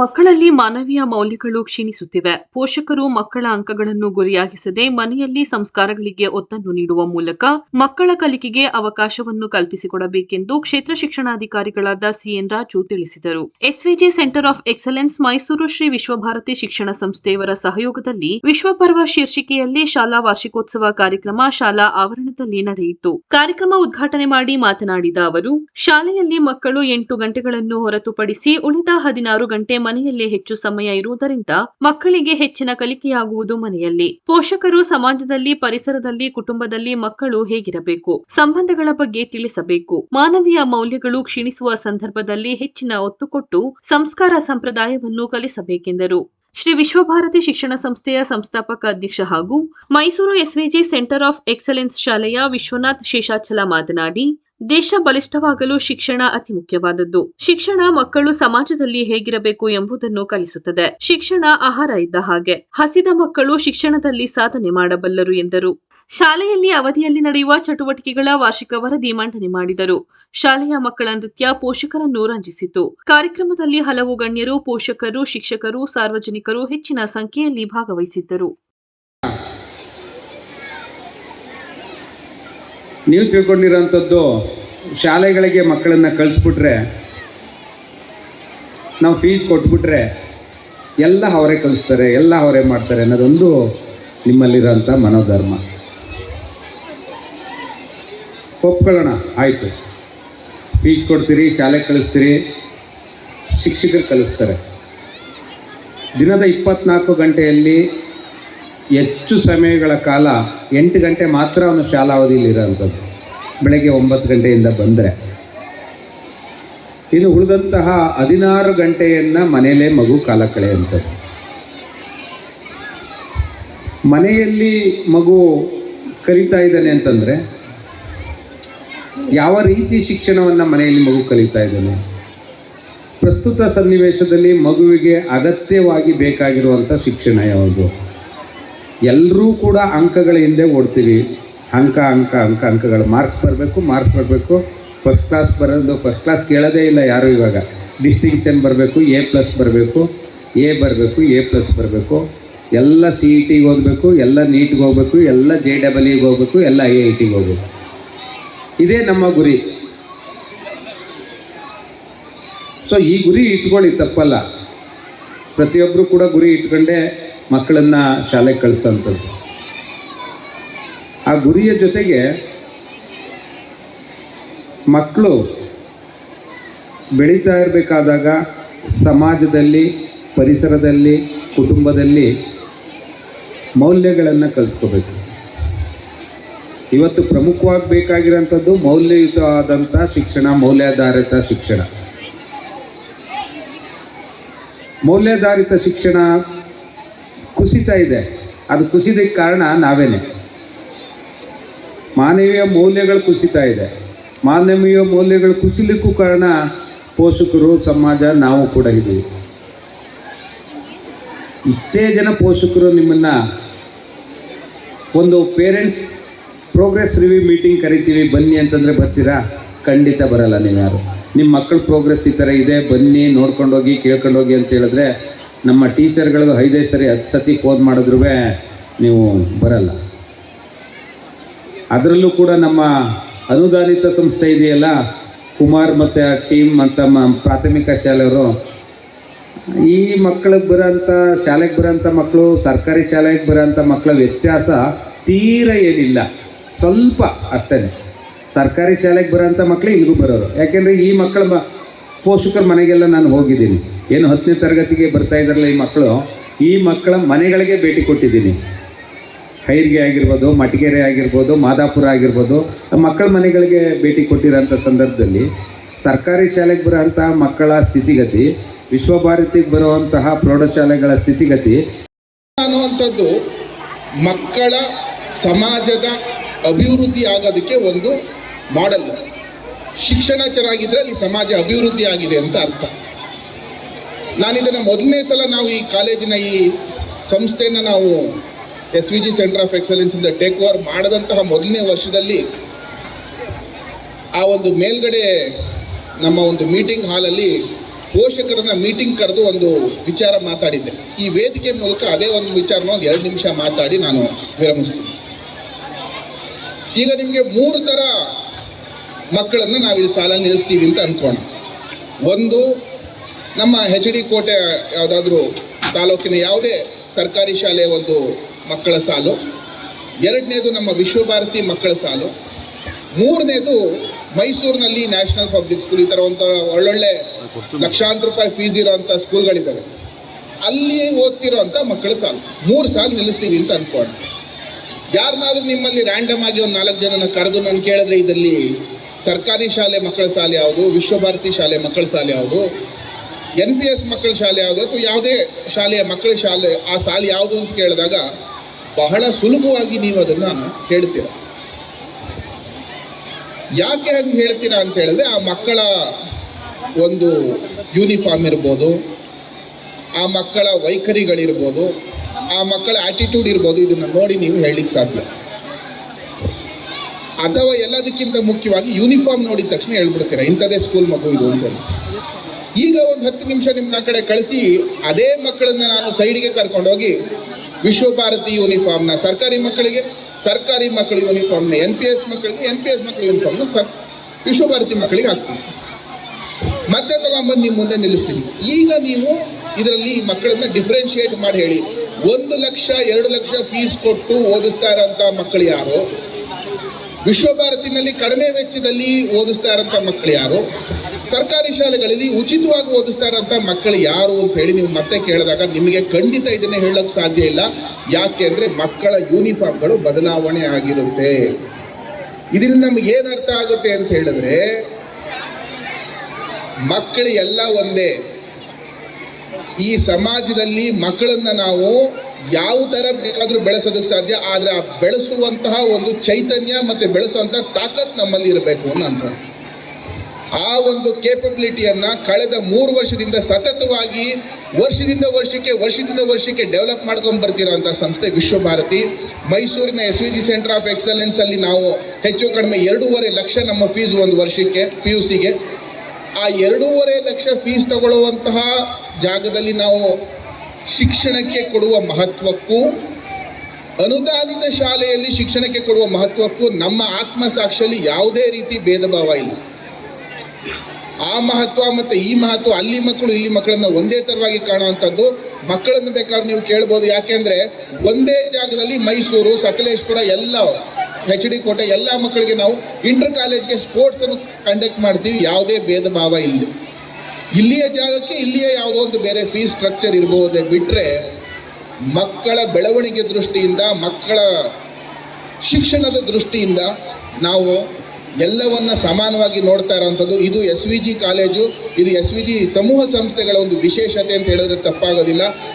ಮಕ್ಕಳಲ್ಲಿ ಮಾನವೀಯ ಮೌಲ್ಯಗಳು ಕ್ಷೀಣಿಸುತ್ತಿವೆ. ಪೋಷಕರು ಮಕ್ಕಳ ಅಂಕಗಳನ್ನು ಗುರಿಯಾಗಿಸದೆ ಮನೆಯಲ್ಲಿ ಸಂಸ್ಕಾರಗಳಿಗೆ ಒತ್ತನ್ನು ನೀಡುವ ಮೂಲಕ ಮಕ್ಕಳ ಕಲಿಕೆಗೆ ಅವಕಾಶವನ್ನು ಕಲ್ಪಿಸಿಕೊಡಬೇಕೆಂದು ಕ್ಷೇತ್ರ ಶಿಕ್ಷಣಾಧಿಕಾರಿಗಳಾದ ಸಿಎನ್ ರಾಜು ತಿಳಿಸಿದರು. SVG centre of excellence Mysuru Shri Vishwabharati ಶಿಕ್ಷಣ ಸಂಸ್ಥೆಯವರ ಸಹಯೋಗದಲ್ಲಿ ವಿಶ್ವಪರ್ವ ಶೀರ್ಷಿಕೆಯಲ್ಲಿ ಶಾಲಾ ವಾರ್ಷಿಕೋತ್ಸವ ಕಾರ್ಯಕ್ರಮ ಶಾಲಾ ಆವರಣದಲ್ಲಿ ನಡೆಯಿತು. ಕಾರ್ಯಕ್ರಮ ಉದ್ಘಾಟನೆ ಮಾಡಿ ಮಾತನಾಡಿದ ಅವರು, ಶಾಲೆಯಲ್ಲಿ ಮಕ್ಕಳು ಎಂಟು ಗಂಟೆಗಳನ್ನು ಹೊರತುಪಡಿಸಿ ಉಳಿದ ಹದಿನಾರು ಗಂಟೆ ಮನೆಯಲ್ಲಿ ಹೆಚ್ಚು ಸಮಯ ಇರುವುದರಿಂದ ಮಕ್ಕಳಿಗೆ ಹೆಚ್ಚಿನ ಕಲಿಕೆಯಾಗುವುದು ಮನೆಯಲ್ಲಿ. ಪೋಷಕರು ಸಮಾಜದಲ್ಲಿ, ಪರಿಸರದಲ್ಲಿ, ಕುಟುಂಬದಲ್ಲಿ ಮಕ್ಕಳು ಹೇಗಿರಬೇಕು, ಸಂಬಂಧಗಳ ಬಗ್ಗೆ ತಿಳಿಸಬೇಕು. ಮಾನವೀಯ ಮೌಲ್ಯಗಳು ಕ್ಷೀಣಿಸುವ ಸಂದರ್ಭದಲ್ಲಿ ಹೆಚ್ಚಿನ ಒತ್ತು ಕೊಟ್ಟು ಸಂಸ್ಕಾರ ಸಂಪ್ರದಾಯವನ್ನು ಕಲಿಸಬೇಕೆಂದರು. ಶ್ರೀ ವಿಶ್ವಭಾರತಿ ಶಿಕ್ಷಣ ಸಂಸ್ಥೆಯ ಸಂಸ್ಥಾಪಕ ಅಧ್ಯಕ್ಷ ಹಾಗೂ Mysuru SVG centre of excellence ಶಾಲೆಯ ವಿಶ್ವನಾಥ್ ಶೇಷಾಚಲ ಮಾತನಾಡಿ ದೇಶ ಬಲಿಷ್ಠವಾಗಲು ಶಿಕ್ಷಣ ಅತಿ ಮುಖ್ಯವಾದದ್ದು. ಶಿಕ್ಷಣ ಮಕ್ಕಳು ಸಮಾಜದಲ್ಲಿ ಹೇಗಿರಬೇಕು ಎಂಬುದನ್ನು ಕಲಿಸುತ್ತದೆ. ಶಿಕ್ಷಣ ಆಹಾರ ಇದ್ದ ಹಾಗೆ. ಹಸಿದ ಮಕ್ಕಳು ಶಿಕ್ಷಣದಲ್ಲಿ ಸಾಧನೆ ಮಾಡಬಲ್ಲರು ಎಂದರು. ಶಾಲೆಯಲ್ಲಿ ಅವಧಿಯಲ್ಲಿ ನಡೆಯುವ ಚಟುವಟಿಕೆಗಳ ವಾರ್ಷಿಕ ವರದಿ ಮಂಡನೆ ಮಾಡಿದರು. ಶಾಲೆಯ ಮಕ್ಕಳ ನೃತ್ಯ ಪೋಷಕರನ್ನು ರಂಜಿಸಿತು. ಕಾರ್ಯಕ್ರಮದಲ್ಲಿ ಹಲವು ಗಣ್ಯರು, ಪೋಷಕರು, ಶಿಕ್ಷಕರು, ಸಾರ್ವಜನಿಕರು ಹೆಚ್ಚಿನ ಸಂಖ್ಯೆಯಲ್ಲಿ ಭಾಗವಹಿಸಿದ್ದರು. ನೀವು ತಿಳ್ಕೊಂಡಿರೋಂಥದ್ದು ಶಾಲೆಗಳಿಗೆ ಮಕ್ಕಳನ್ನು ಕಳಿಸ್ಬಿಟ್ರೆ, ನಾವು ಫೀಸ್ ಕೊಟ್ಬಿಟ್ರೆ ಎಲ್ಲ ಅವರೇ ಕಲಿಸ್ತಾರೆ ಎಲ್ಲ ಅವರೇ ಮಾಡ್ತಾರೆ ಅನ್ನೋದೊಂದು ನಿಮ್ಮಲ್ಲಿರೋಂಥ ಮನೋಧರ್ಮ. ಒಪ್ಕೊಳ್ಳೋಣ, ಆಯಿತು. ಫೀಸ್ ಕೊಡ್ತೀರಿ ಶಾಲೆಗೆ ಕಳಿಸ್ತೀರಿ, ಶಿಕ್ಷಕರು ಕಲಿಸ್ತಾರೆ ದಿನದ ಇಪ್ಪತ್ನಾಲ್ಕು ಗಂಟೆಯಲ್ಲಿ ಹೆಚ್ಚು ಸಮಯಗಳ ಕಾಲ ಎಂಟು ಗಂಟೆ ಮಾತ್ರ ಅವನು ಶಾಲಾವಧಿಯಲ್ಲಿ ಇರೋಂಥದ್ದು. ಬೆಳಗ್ಗೆ ಒಂಬತ್ತು ಗಂಟೆಯಿಂದ ಬಂದರೆ. ಇನ್ನು ಉಳಿದಂತಹ ಹದಿನಾರು ಗಂಟೆಯನ್ನು ಮನೆಯಲ್ಲೇ ಮಗು ಕಾಲ ಕಳೆಯುವಂಥದ್ದು. ಮನೆಯಲ್ಲಿ ಮಗು ಕಲಿತಾ ಇದ್ದಾನೆ ಅಂತಂದರೆ, ಯಾವ ರೀತಿ ಶಿಕ್ಷಣವನ್ನು ಮನೆಯಲ್ಲಿ ಮಗು ಕಲಿತಾ ಇದ್ದಾನೆ? ಪ್ರಸ್ತುತ ಸನ್ನಿವೇಶದಲ್ಲಿ ಮಗುವಿಗೆ ಅಗತ್ಯವಾಗಿ ಬೇಕಾಗಿರುವಂಥ ಶಿಕ್ಷಣ ಯಾವುದು? ಎಲ್ಲರೂ ಕೂಡ ಅಂಕಗಳ ಹಿಂದೆ ಓಡ್ತೀವಿ. ಅಂಕ ಅಂಕ ಅಂಕ, ಅಂಕಗಳು. ಮಾರ್ಕ್ಸ್ ಬರಬೇಕು ಮಾರ್ಕ್ಸ್ ಬರಬೇಕು. ಫಸ್ಟ್ ಕ್ಲಾಸ್ ಬರೋದು ಫಸ್ಟ್ ಕ್ಲಾಸ್ ಕೇಳೋದೇ ಇಲ್ಲ ಯಾರು ಇವಾಗ. ಡಿಸ್ಟಿಂಕ್ಷನ್ ಬರಬೇಕು ಎ ಪ್ಲಸ್ ಬರಬೇಕು. ಎ ಬರಬೇಕು ಎ ಪ್ಲಸ್ ಬರಬೇಕು. ಎಲ್ಲ ಸಿ ಇ ಟಿಗೆ ಹೋಗಬೇಕು, ಎಲ್ಲ ನೀಟ್ಗೆ ಹೋಗಬೇಕು, ಎಲ್ಲ ಜೆ ಡಬಲ್ ಇಗೆ ಹೋಗಬೇಕು, ಎಲ್ಲ ಐ ಐ ಟಿಗೆ ಹೋಗ್ಬೇಕು. ಇದೇ ನಮ್ಮ ಗುರಿ. ಸೊ ಈ ಗುರಿ ಇಟ್ಕೊಳ್ಳಿ, ತಪ್ಪಲ್ಲ. ಪ್ರತಿಯೊಬ್ಬರು ಕೂಡ ಗುರಿ ಇಟ್ಕೊಂಡೇ ಮಕ್ಕಳನ್ನು ಶಾಲೆಗೆ ಕಳಿಸೋಂಥದ್ದು. ಆ ಗುರಿಯ ಜೊತೆಗೆ ಮಕ್ಕಳು ಬೆಳೀತಾ ಇರಬೇಕಾದಾಗ ಸಮಾಜದಲ್ಲಿ, ಪರಿಸರದಲ್ಲಿ, ಕುಟುಂಬದಲ್ಲಿ ಮೌಲ್ಯಗಳನ್ನು ಕಲ್ತ್ಕೋಬೇಕು. ಇವತ್ತು ಪ್ರಮುಖವಾಗಿ ಬೇಕಾಗಿರೋಂಥದ್ದು ಮೌಲ್ಯಯುತವಾದಂಥ ಶಿಕ್ಷಣ, ಮೌಲ್ಯಾಧಾರಿತ ಶಿಕ್ಷಣ. ಮೌಲ್ಯಾಧಾರಿತ ಶಿಕ್ಷಣ ಕುಸಿತಾ ಇದೆ. ಅದು ಕುಸಿದಕ್ಕೆ ಕಾರಣ ನಾವೇನೆ. ಮಾನವೀಯ ಮೌಲ್ಯಗಳು ಕುಸಿತಾ ಇದೆ. ಮಾನವೀಯ ಮೌಲ್ಯಗಳು ಕುಸಿಲಿಕ್ಕೂ ಕಾರಣ ಪೋಷಕರು, ಸಮಾಜ, ನಾವು ಕೂಡ ಇದ್ದೀವಿ ಇಷ್ಟೇ ಜನ ಪೋಷಕರು ನಿಮ್ಮನ್ನು ಒಂದು ಪೇರೆಂಟ್ಸ್ ಪ್ರೋಗ್ರೆಸ್ ರಿವ್ಯೂ ಮೀಟಿಂಗ್ ಕರಿತೀವಿ, ಬನ್ನಿ ಅಂತಂದರೆ ಬರ್ತೀರಾ? ಖಂಡಿತ ಬರಲ್ಲ ನೀವು ಯಾರು ನಿಮ್ಮ ಮಕ್ಕಳ ಪ್ರೋಗ್ರೆಸ್ ಈ ಥರ ಇದೆ, ಬನ್ನಿ ನೋಡ್ಕೊಂಡೋಗಿ, ಕೇಳ್ಕೊಂಡೋಗಿ ಅಂತ ಹೇಳಿದ್ರೆ ನಮ್ಮ ಟೀಚರ್ಗಳು ಐದೈದು ಸರಿ ಹತ್ತು ಸತಿ ಫೋನ್ ಮಾಡಿದ್ರೂ ನೀವು ಬರಲ್ಲ. ಅದರಲ್ಲೂ ಕೂಡ ನಮ್ಮ ಅನುದಾನಿತ ಸಂಸ್ಥೆ ಇದೆಯಲ್ಲ, ಕುಮಾರ್ ಮತ್ತು ಆ ಟೀಮ್ ಅಂತ ಪ್ರಾಥಮಿಕ ಶಾಲೆಯವರು, ಈ ಮಕ್ಕಳಿಗೆ ಬರೋಂಥ ಶಾಲೆಗೆ ಬರೋಂಥ ಮಕ್ಕಳು, ಸರ್ಕಾರಿ ಶಾಲೆಗೆ ಬರೋಂಥ ಮಕ್ಕಳ ವ್ಯತ್ಯಾಸ ತೀರ ಏನಿಲ್ಲ. ಸ್ವಲ್ಪ ಅಷ್ಟೇ ಸರ್ಕಾರಿ ಶಾಲೆಗೆ ಬರೋಂಥ ಮಕ್ಕಳು ಇಲ್ಲಿಗೂ ಬರೋರು. ಯಾಕೆಂದರೆ ಈ ಮಕ್ಕಳ ಪೋಷಕರ ಮನೆಗೆಲ್ಲ ನಾನು ಹೋಗಿದ್ದೀನಿ. ಏನು ಹತ್ತನೇ ತರಗತಿಗೆ ಬರ್ತಾ ಇದ್ದಾರಲ್ಲ ಈ ಮಕ್ಕಳು, ಈ ಮಕ್ಕಳ ಮನೆಗಳಿಗೆ ಭೇಟಿ ಕೊಟ್ಟಿದ್ದೀನಿ. ಖೈರ್ಗೆ ಆಗಿರ್ಬೋದು, ಮಟಿಗೆರೆ ಆಗಿರ್ಬೋದು, ಮಾದಾಪುರ ಆಗಿರ್ಬೋದು, ಮಕ್ಕಳ ಮನೆಗಳಿಗೆ ಭೇಟಿ ಕೊಟ್ಟಿರೋಂಥ ಸಂದರ್ಭದಲ್ಲಿ ಸರ್ಕಾರಿ ಶಾಲೆಗೆ ಬರೋಂಥ ಮಕ್ಕಳ ಸ್ಥಿತಿಗತಿ, ವಿಶ್ವಭಾರತಿಗೆ ಬರುವಂತಹ ಪ್ರೌಢಶಾಲೆಗಳ ಸ್ಥಿತಿಗತಿ. ಅನ್ನುವಂಥದ್ದು ಮಕ್ಕಳ ಸಮಾಜದ ಅಭಿವೃದ್ಧಿ ಆಗೋದಕ್ಕೆ ಒಂದು ಮಾಡಲ್ ಶಿಕ್ಷಣ ಚೆನ್ನಾಗಿದ್ರೆ ಅಲ್ಲಿ ಸಮಾಜ ಅಭಿವೃದ್ಧಿ ಆಗಿದೆ ಅಂತ ಅರ್ಥ. ನಾನು ಇದನ್ನು ಮೊದಲನೇ ಸಲ ನಾವು ಈ ಕಾಲೇಜಿನ ಈ ಸಂಸ್ಥೆಯನ್ನು ನಾವು S V G centre of ಎಕ್ಸಲೆನ್ಸಿಂದ take over ಮಾಡಿದಂತಹ ಮೊದಲನೇ ವರ್ಷದಲ್ಲಿ ಆ ಒಂದು ಮೇಲ್ಗಡೆ ನಮ್ಮ ಒಂದು ಮೀಟಿಂಗ್ ಹಾಲಲ್ಲಿ ಪೋಷಕರನ್ನ ಮೀಟಿಂಗ್ ಕರೆದು ಒಂದು ವಿಚಾರ ಮಾತಾಡಿದ್ದೆ. ಈ ವೇದಿಕೆ ಮೂಲಕ ಅದೇ ಒಂದು ವಿಚಾರನ ಒಂದು ಎರಡು ನಿಮಿಷ ಮಾತಾಡಿ ನಾನು ವಿರಮಿಸ್ತೀನಿ. ಈಗ ನಿಮಗೆ ಮೂರು ಥರ ಮಕ್ಕಳನ್ನು ನಾವು ಇಲ್ಲಿ ಸಾಲ ನಿಲ್ಲಿಸ್ತೀವಿ ಅಂತ ಅನ್ಕೋಣ. ಒಂದು, ನಮ್ಮ ಹೆಚ್ ಡಿ ಕೋಟೆ ಯಾವುದಾದ್ರೂ ತಾಲೂಕಿನ ಯಾವುದೇ ಸರ್ಕಾರಿ ಶಾಲೆಯ ಒಂದು ಮಕ್ಕಳ ಸಾಲು, ಎರಡನೇದು ನಮ್ಮ ವಿಶ್ವಭಾರತಿ ಮಕ್ಕಳ ಸಾಲು, ಮೂರನೇದು ಮೈಸೂರಿನಲ್ಲಿ ನ್ಯಾಷನಲ್ ಪಬ್ಲಿಕ್ ಸ್ಕೂಲ್ ಈ ಥರ ಒಂದು ಒಳ್ಳೊಳ್ಳೆ ಲಕ್ಷಾಂತರ ರೂಪಾಯಿ ಫೀಸ್ ಇರೋವಂಥ ಸ್ಕೂಲ್ಗಳಿದ್ದಾವೆ ಅಲ್ಲಿ ಓದ್ತಿರೋಂಥ ಮಕ್ಕಳ ಸಾಲು. ಮೂರು ಸಾಲು ನಿಲ್ಲಿಸ್ತೀವಿ ಅಂತ ಅಂದ್ಕೊಂಡು ಯಾರನ್ನಾದ್ರೂ ನಿಮ್ಮಲ್ಲಿ ರ್ಯಾಂಡಮ್ ಆಗಿ ಒಂದು ನಾಲ್ಕು ಜನನ ಕರೆದು ನಾನು ಕೇಳಿದ್ರೆ ಇದರಲ್ಲಿ ಸರ್ಕಾರಿ ಶಾಲೆ ಮಕ್ಕಳ ಶಾಲೆ ಯಾವುದು, ವಿಶ್ವಭಾರತಿ ಶಾಲೆ ಮಕ್ಕಳ ಶಾಲೆ ಯಾವುದು, ಎನ್ ಪಿ ಎಸ್ ಮಕ್ಕಳ ಶಾಲೆ ಯಾವುದು ಅಥವಾ ಯಾವುದೇ ಶಾಲೆಯ ಮಕ್ಕಳ ಶಾಲೆ, ಆ ಶಾಲೆ ಯಾವುದು ಅಂತ ಕೇಳಿದಾಗ ಬಹಳ ಸುಲಭವಾಗಿ ನೀವು ಅದನ್ನು ಹೇಳ್ತೀರ. ಯಾಕೆ ಹಾಗೆ ಹೇಳ್ತೀರಾ ಅಂತ ಹೇಳಿದ್ರೆ ಆ ಮಕ್ಕಳ ಒಂದು ಯೂನಿಫಾರ್ಮ್ ಇರ್ಬೋದು, ಆ ಮಕ್ಕಳ ವೈಖರಿಗಳಿರ್ಬೋದು, ಆ ಮಕ್ಕಳ ಆಟಿಟ್ಯೂಡ್ ಇರ್ಬೋದು, ಇದನ್ನು ನೋಡಿ ನೀವು ಹೇಳಲಿಕ್ಕೆ ಸಾಧ್ಯ. ಅಥವಾ ಎಲ್ಲದಕ್ಕಿಂತ ಮುಖ್ಯವಾಗಿ ಯೂನಿಫಾರ್ಮ್ ನೋಡಿದ ತಕ್ಷಣ ಹೇಳ್ಬಿಡ್ತೀರಾ? ಇಂಥದೇ ಸ್ಕೂಲ್ ಮಗು ಇದು ಅಂತ ಈಗ ಒಂದು ಹತ್ತು ನಿಮಿಷ ನಿಮ್ಮ ಕಡೆ ಕಳಿಸಿ, ಅದೇ ಮಕ್ಕಳನ್ನ ನಾನು ಸೈಡಿಗೆ ಕರ್ಕೊಂಡೋಗಿ ವಿಶ್ವಭಾರತಿ ಯೂನಿಫಾರ್ಮ್ನ ಸರ್ಕಾರಿ ಮಕ್ಕಳಿಗೆ, ಸರ್ಕಾರಿ ಮಕ್ಕಳ ಯೂನಿಫಾರ್ಮ್ನ ಎನ್ ಪಿ ಎಸ್ ಮಕ್ಕಳಿಗೆ ಎನ್ ಪಿ ಎಸ್ ಮಕ್ಕಳ ಯೂನಿಫಾರ್ಮ್ನ ಸರ್ ವಿಶ್ವಭಾರತಿ ಮಕ್ಕಳಿಗೆ ಹಾಕ್ತೀನಿ. ಮತ್ತೆ ತಗೊಂಬಂದು ನಿಮ್ಮ ಮುಂದೆ ನಿಲ್ಲಿಸ್ತೀನಿ. ಈಗ ನೀವು ಇದರಲ್ಲಿ ಮಕ್ಕಳನ್ನ ಡಿಫ್ರೆನ್ಷಿಯೇಟ್ ಮಾಡಿ ಹೇಳಿ. ಒಂದು ಲಕ್ಷ, ಎರಡು ಲಕ್ಷ ಫೀಸ್ ಕೊಟ್ಟು ಓದಿಸ್ತಾ ಇರೋಂಥ ಮಕ್ಕಳು ಯಾರು? ವಿಶ್ವಭಾರತಿನಲ್ಲಿ ಕಡಿಮೆ ವೆಚ್ಚದಲ್ಲಿ ಓದಿಸ್ತಾ ಇರೋಂಥ ಮಕ್ಕಳು ಯಾರು? ಸರ್ಕಾರಿ ಶಾಲೆಗಳಲ್ಲಿ ಉಚಿತವಾಗಿ ಓದಿಸ್ತಾ ಇರೋಂಥ ಮಕ್ಕಳು ಯಾರು ಅಂತ ಹೇಳಿ ನೀವು ಮತ್ತೆ ಕೇಳಿದಾಗ ನಿಮಗೆ ಖಂಡಿತ ಇದನ್ನೇ ಹೇಳೋಕ್ಕೆ ಸಾಧ್ಯ ಇಲ್ಲ. ಯಾಕೆ ಅಂದರೆ ಮಕ್ಕಳ ಯೂನಿಫಾರ್ಮ್ಗಳು ಬದಲಾವಣೆ ಆಗಿರುತ್ತೆ. ಇದರಿಂದ ನಮ್ಗೆ ಏನು ಅರ್ಥ ಆಗುತ್ತೆ ಅಂತ ಹೇಳಿದ್ರೆ, ಮಕ್ಕಳು ಎಲ್ಲ ಒಂದೇ. ಈ ಸಮಾಜದಲ್ಲಿ ಮಕ್ಕಳನ್ನ ನಾವು ಯಾವ ಥರ ಬೇಕಾದರೂ ಬೆಳೆಸೋದಕ್ಕೆ ಸಾಧ್ಯ, ಆದರೆ ಆ ಬೆಳೆಸುವಂತಹ ಒಂದು ಚೈತನ್ಯ ಮತ್ತು ಬೆಳೆಸುವಂಥ ತಾಕತ್ ನಮ್ಮಲ್ಲಿ ಇರಬೇಕು ಅಂತ ಆ ಒಂದು ಕೇಪಬಿಲಿಟಿಯನ್ನು ಕಳೆದ ಮೂರು ವರ್ಷದಿಂದ ಸತತವಾಗಿ ವರ್ಷದಿಂದ ವರ್ಷಕ್ಕೆ ವರ್ಷದಿಂದ ವರ್ಷಕ್ಕೆ ಡೆವಲಪ್ ಮಾಡ್ಕೊಂಡು ಬರ್ತಿರೋಂಥ ಸಂಸ್ಥೆ ವಿಶ್ವಭಾರತಿ. ಮೈಸೂರಿನ S V G centre of ಎಕ್ಸಲೆನ್ಸಲ್ಲಿ ನಾವು ಹೆಚ್ಚು ಕಡಿಮೆ ಎರಡೂವರೆ ಲಕ್ಷ ನಮ್ಮ ಫೀಸ್ ಒಂದು ವರ್ಷಕ್ಕೆ ಪಿ ಯು ಸಿಗೆ ಆ ಎರಡೂವರೆ ಲಕ್ಷ ಫೀಸ್ ತಗೊಳ್ಳುವಂತಹ ಜಾಗದಲ್ಲಿ ನಾವು ಶಿಕ್ಷಣಕ್ಕೆ ಕೊಡುವ ಮಹತ್ವಕ್ಕೂ, ಅನುದಾನಿತ ಶಾಲೆಯಲ್ಲಿ ಶಿಕ್ಷಣಕ್ಕೆ ಕೊಡುವ ಮಹತ್ವಕ್ಕೂ ನಮ್ಮ ಆತ್ಮಸಾಕ್ಷಿಯಲ್ಲಿ ಯಾವುದೇ ರೀತಿ ಭೇದ ಭಾವ ಇಲ್ಲ. ಆ ಮಹತ್ವ ಮತ್ತು ಈ ಮಹತ್ವ ಅಲ್ಲಿ ಮಕ್ಕಳು, ಇಲ್ಲಿ ಮಕ್ಕಳನ್ನ ಒಂದೇ ಥರವಾಗಿ ಕಾಣುವಂಥದ್ದು. ಮಕ್ಕಳನ್ನು ಬೇಕಾದ್ರೆ ನೀವು ಕೇಳ್ಬೋದು. ಯಾಕೆಂದರೆ ಒಂದೇ ಜಾಗದಲ್ಲಿ ಮೈಸೂರು, ಸಕಲೇಶ್ಪುರ, ಎಲ್ಲ ಎಚ್ ಡಿ ಕೋಟೆ, ಎಲ್ಲ ಮಕ್ಕಳಿಗೆ ನಾವು ಇಂಟರ್ ಕಾಲೇಜ್ಗೆ ಸ್ಪೋರ್ಟ್ಸನ್ನು ಕಂಡಕ್ಟ್ ಮಾಡ್ತೀವಿ. ಯಾವುದೇ ಭೇದ ಭಾವ ಇಲ್ಲ. ಇಲ್ಲಿಯ ಜಾಗಕ್ಕೆ ಇಲ್ಲಿಯ ಯಾವುದೋ ಒಂದು ಬೇರೆ ಫೀಸ್ ಸ್ಟ್ರಕ್ಚರ್ ಇರ್ಬೋದೇ ಬಿಟ್ಟರೆ ಮಕ್ಕಳ ಬೆಳವಣಿಗೆ ದೃಷ್ಟಿಯಿಂದ, ಮಕ್ಕಳ ಶಿಕ್ಷಣದ ದೃಷ್ಟಿಯಿಂದ ನಾವು ಎಲ್ಲವನ್ನ ಸಮಾನವಾಗಿ ನೋಡ್ತಾ ಇರೋವಂಥದ್ದು. ಇದು ಎಸ್ ವಿ ಜಿ ಕಾಲೇಜು ಇದು ಎಸ್ ವಿ ಜಿ ಸಮೂಹ ಸಂಸ್ಥೆಗಳ ಒಂದು ವಿಶೇಷತೆ ಅಂತ ಹೇಳಿದ್ರೆ ತಪ್ಪಾಗೋದಿಲ್ಲ.